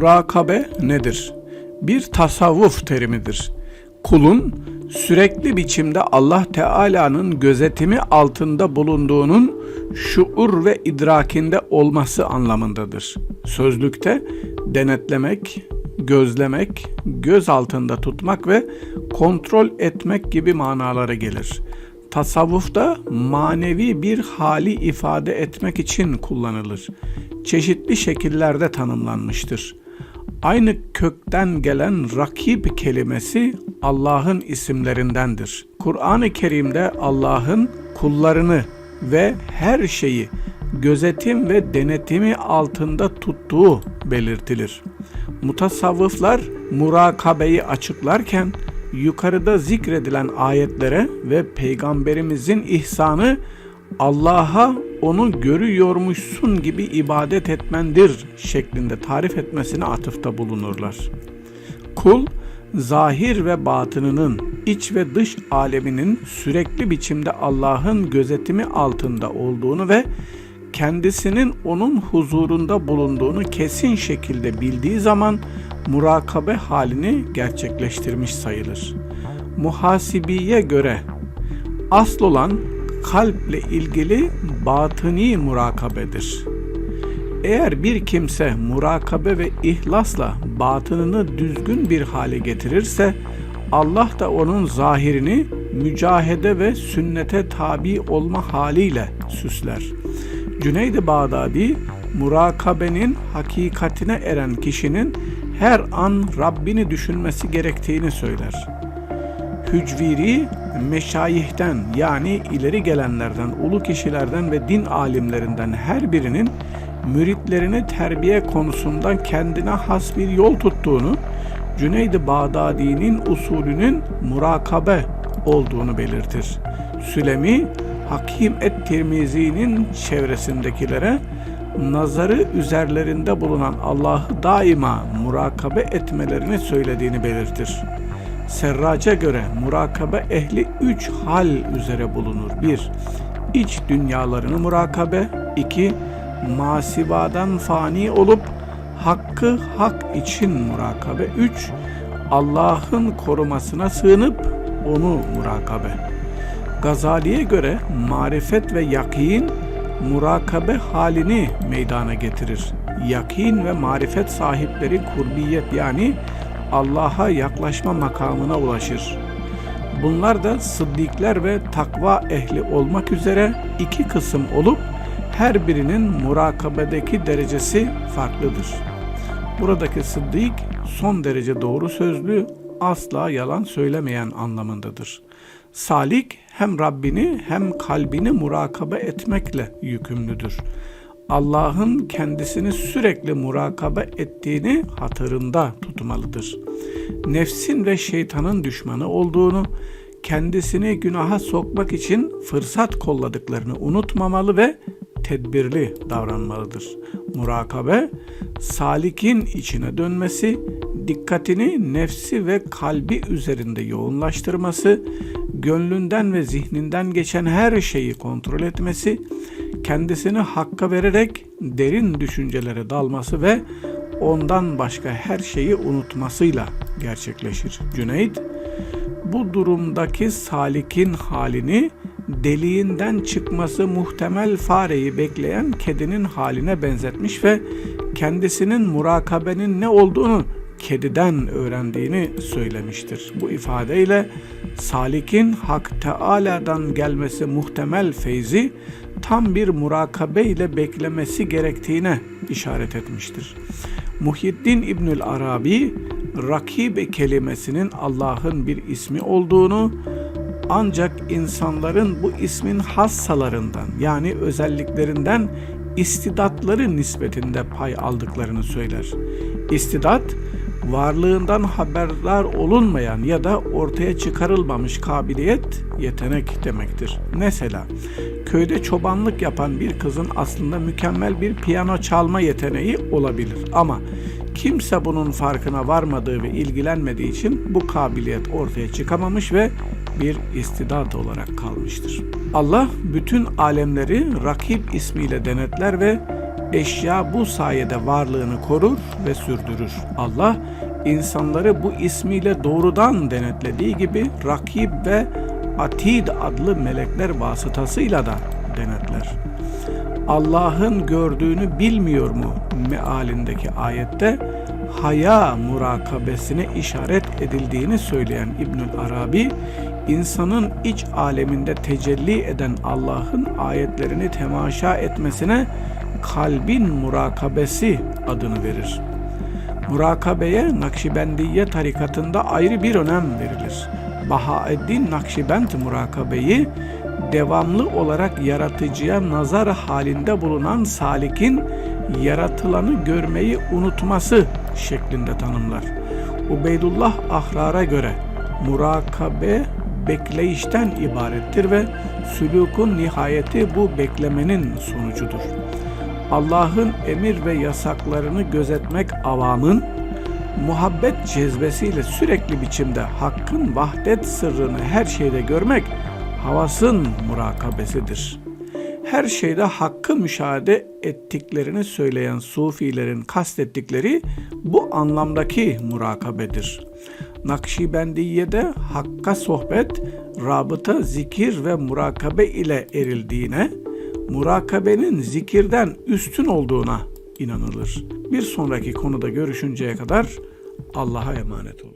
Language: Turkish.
Murakabe nedir? Bir tasavvuf terimidir. Kulun sürekli biçimde Allah Teala'nın gözetimi altında bulunduğunun şuur ve idrakinde olması anlamındadır. Sözlükte denetlemek, gözlemek, göz altında tutmak ve kontrol etmek gibi manalara gelir. Tasavvufta manevi bir hali ifade etmek için kullanılır. Çeşitli şekillerde tanımlanmıştır. Aynı kökten gelen rakip kelimesi Allah'ın isimlerindendir. Kur'an-ı Kerim'de Allah'ın kullarını ve her şeyi gözetim ve denetimi altında tuttuğu belirtilir. Mutasavvıflar murakabeyi açıklarken yukarıda zikredilen ayetlere ve peygamberimizin ihsanı Allah'a onu görüyormuşsun gibi ibadet etmendir şeklinde tarif etmesine atıfta bulunurlar. Kul, zahir ve batınının, iç ve dış aleminin sürekli biçimde Allah'ın gözetimi altında olduğunu ve kendisinin onun huzurunda bulunduğunu kesin şekilde bildiği zaman murakabe halini gerçekleştirmiş sayılır. Muhasibiye göre asıl olan kalple ilgili batıni murakabedir. Eğer bir kimse murakabe ve ihlasla batınını düzgün bir hale getirirse Allah da onun zahirini mücahede ve sünnete tabi olma haliyle süsler. Cüneyd-i Bağdadi murakabenin hakikatine eren kişinin her an Rabbini düşünmesi gerektiğini söyler. Hücviri meşayihten yani ileri gelenlerden, ulu kişilerden ve din alimlerinden her birinin müritlerini terbiye konusunda kendine has bir yol tuttuğunu, Cüneyd-i Bağdadi'nin usulünün murakabe olduğunu belirtir. Sülemi, Hakim et-Tirmizi'nin çevresindekilere nazarı üzerlerinde bulunan Allah'ı daima murakabe etmelerini söylediğini belirtir. Serraca göre murakabe ehli üç hal üzere bulunur. 1. İç dünyalarını murakabe. 2. Masivadan fani olup hakkı hak için murakabe. 3. Allah'ın korumasına sığınıp onu murakabe. Gazali'ye göre marifet ve yakin murakabe halini meydana getirir. Yakin ve marifet sahipleri kurbiyet yani Allah'a yaklaşma makamına ulaşır. Bunlar da sıddikler ve takva ehli olmak üzere iki kısım olup her birinin murakabedeki derecesi farklıdır. Buradaki sıddık son derece doğru sözlü, asla yalan söylemeyen anlamındadır. Salik hem Rabbini hem kalbini murakabe etmekle yükümlüdür. Allah'ın kendisini sürekli murakabe ettiğini hatırında tutmalıdır. Nefsin ve şeytanın düşmanı olduğunu, kendisini günaha sokmak için fırsat kolladıklarını unutmamalı ve tedbirli davranmalıdır. Murakabe, salikin içine dönmesi, dikkatini nefsi ve kalbi üzerinde yoğunlaştırması, gönlünden ve zihninden geçen her şeyi kontrol etmesi, kendisini hakka vererek derin düşüncelere dalması ve ondan başka her şeyi unutmasıyla gerçekleşir. Cüneyd, bu durumdaki salikin halini deliğinden çıkması muhtemel fareyi bekleyen kedinin haline benzetmiş ve kendisinin murakabenin ne olduğunu kediden öğrendiğini söylemiştir. Bu ifadeyle salikin Hak Teala'dan gelmesi muhtemel feyzi tam bir murakabe ile beklemesi gerektiğine işaret etmiştir. Muhyiddin İbnül Arabi rakib kelimesinin Allah'ın bir ismi olduğunu ancak insanların bu ismin hassalarından yani özelliklerinden istidatları nispetinde pay aldıklarını söyler. İstidat varlığından haberdar olunmayan ya da ortaya çıkarılmamış kabiliyet, yetenek demektir. Mesela köyde çobanlık yapan bir kızın aslında mükemmel bir piyano çalma yeteneği olabilir ama kimse bunun farkına varmadığı ve ilgilenmediği için bu kabiliyet ortaya çıkamamış ve bir istidat olarak kalmıştır. Allah bütün alemleri rakip ismiyle denetler ve Eşya bu sayede varlığını korur ve sürdürür. Allah insanları bu ismiyle doğrudan denetlediği gibi rakip ve atid adlı melekler vasıtasıyla da denetler. Allah'ın gördüğünü bilmiyor mu mealindeki ayette haya murakabesine işaret edildiğini söyleyen İbnül Arabi, insanın iç aleminde tecelli eden Allah'ın ayetlerini temaşa etmesine kalbin murakabesi adını verir. Murakabeye Nakşibendiye tarikatında ayrı bir önem verilir. Bahaeddin Nakşibend murakabeyi devamlı olarak yaratıcıya nazar halinde bulunan salikin yaratılanı görmeyi unutması şeklinde tanımlar. Ubeydullah Ahrar'a göre murakabe bekleyişten ibarettir ve sülukun nihayeti bu beklemenin sonucudur. Allah'ın emir ve yasaklarını gözetmek avamın muhabbet cezbesiyle sürekli biçimde hakkın vahdet sırrını her şeyde görmek havasın murakabesidir. Her şeyde hakkı müşahede ettiklerini söyleyen sufilerin kastettikleri bu anlamdaki murakabedir. Nakşibendiye'de hakka sohbet, rabıta, zikir ve murakabe ile erildiğine, murakabenin zikirden üstün olduğuna inanılır. Bir sonraki konuda görüşünceye kadar Allah'a emanet olun.